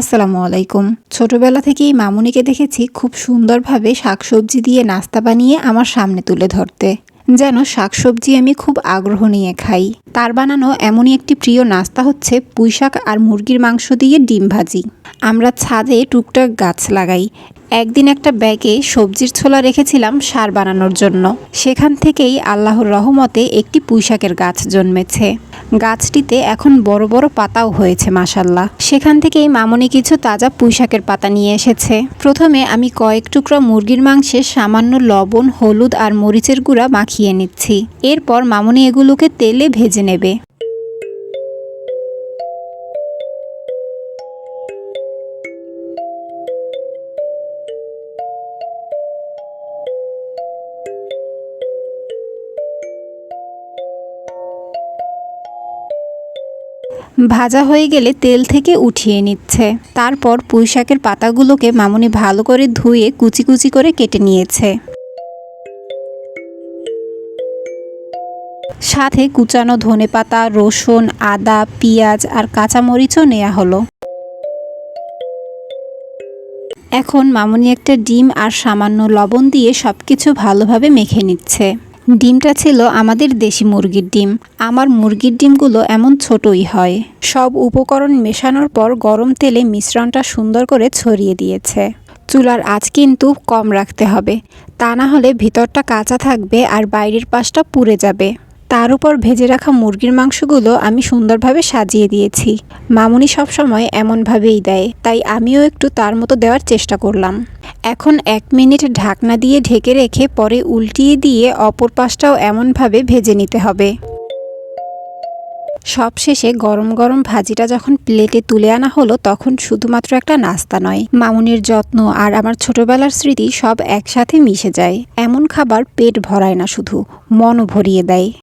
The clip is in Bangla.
আসসালামু আলাইকুম। ছোটবেলা থেকেই মামুনিকে দেখেছি খুব সুন্দরভাবে শাকসবজি দিয়ে নাস্তা বানিয়ে আমার সামনে তুলে ধরতে। যেন শাকসবজি আমি খুব আগ্রহ নিয়ে খাই। তার বানানো এমনই একটি প্রিয় নাস্তা হচ্ছে পুঁইশাক আর মুরগির মাংস দিয়ে ডিম ভাজি। আমরা ছাদে টুকটাক গাছ লাগাই। একদিন একটা ব্যাগে সবজির ছোলা রেখেছিলাম সার বানানোর জন্য। সেখান থেকেই আল্লাহর রহমতে একটি পুঁইশাকের গাছ জন্মেছে। গাছটিতে এখন বড় বড় পাতাও হয়েছে মাসাল্লাহ সেখান থেকেই মামনি কিছু তাজা পুঁইশাকের পাতা নিয়ে এসেছে। প্রথমে আমি কয়েক টুকরা মুরগির মাংসে সামান্য লবণ, হলুদ আর মরিচের গুঁড়া মাখিয়ে নিচ্ছি। এরপর মামনি এগুলোকে তেলে ভেজে নেবে। ভাজা হয়ে গেলে তেল থেকে উঠিয়ে নিচ্ছে। তারপর পুঁইশাকের পাতাগুলোকে মামুনি ভালো করে ধুয়ে কুচি কুচি করে কেটে নিয়েছে। সাথে কুচানো ধনেপাতা রসুন, আদা, পেঁয়াজ আর কাঁচামরিচও নেওয়া হলো। এখন মামুনি একটা ডিম আর সামান্য লবণ দিয়ে সবকিছু ভালোভাবে মেখে নিচ্ছে। ডিমটা ছিল আমাদের দেশি মুরগির ডিম। আমার মুরগির ডিমগুলো এমন ছোটই হয়। সব উপকরণ মেশানোর পর গরম তেলে মিশ্রণটা সুন্দর করে ছড়িয়ে দিয়েছে। চুলার আঁচ কিন্তু কম রাখতে হবে। তা না হলে ভিতরটা কাঁচা থাকবে আর বাইরের পাশটা পুড়ে যাবে। তার উপর ভেজে রাখা মুরগির মাংসগুলো আমি সুন্দরভাবে সাজিয়ে দিয়েছি। মামুনি সবসময় এমনভাবেই দেয়, তাই আমিও একটু তার মতো দেওয়ার চেষ্টা করলাম। এখন এক মিনিট ঢাকনা দিয়ে ঢেকে রেখে পরে উল্টিয়ে দিয়ে অপর পাশটাও এমনভাবে ভেজে নিতে হবে। সবশেষে গরম গরম ভাজিটা যখন প্লেটে তুলে আনা হলো, তখন শুধুমাত্র একটা নাস্তা নয়, মামুনির যত্ন আর আমার ছোটবেলার স্মৃতি সব একসাথে মিশে যায়। এমন খাবার পেট ভরায় না শুধু, মনও ভরিয়ে দেয়।